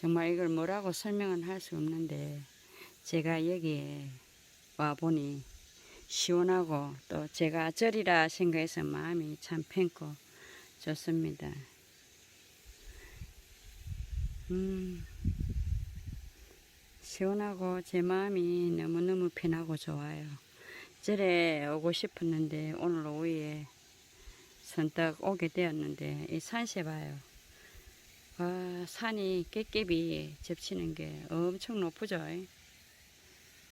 정말 이걸 뭐라고 설명은 할 수 없는데 제가 여기에 와 보니 시원하고 또 제가 절이라 생각해서 마음이 참 편고 좋습니다. 음, 시원하고 제 마음이 너무너무 편하고 좋아요. 절에 오고 싶었는데 오늘 오후에 선딱 오게 되었는데 이 산세 봐요. 와 산이 깨깨비 접치는 게 엄청 높죠.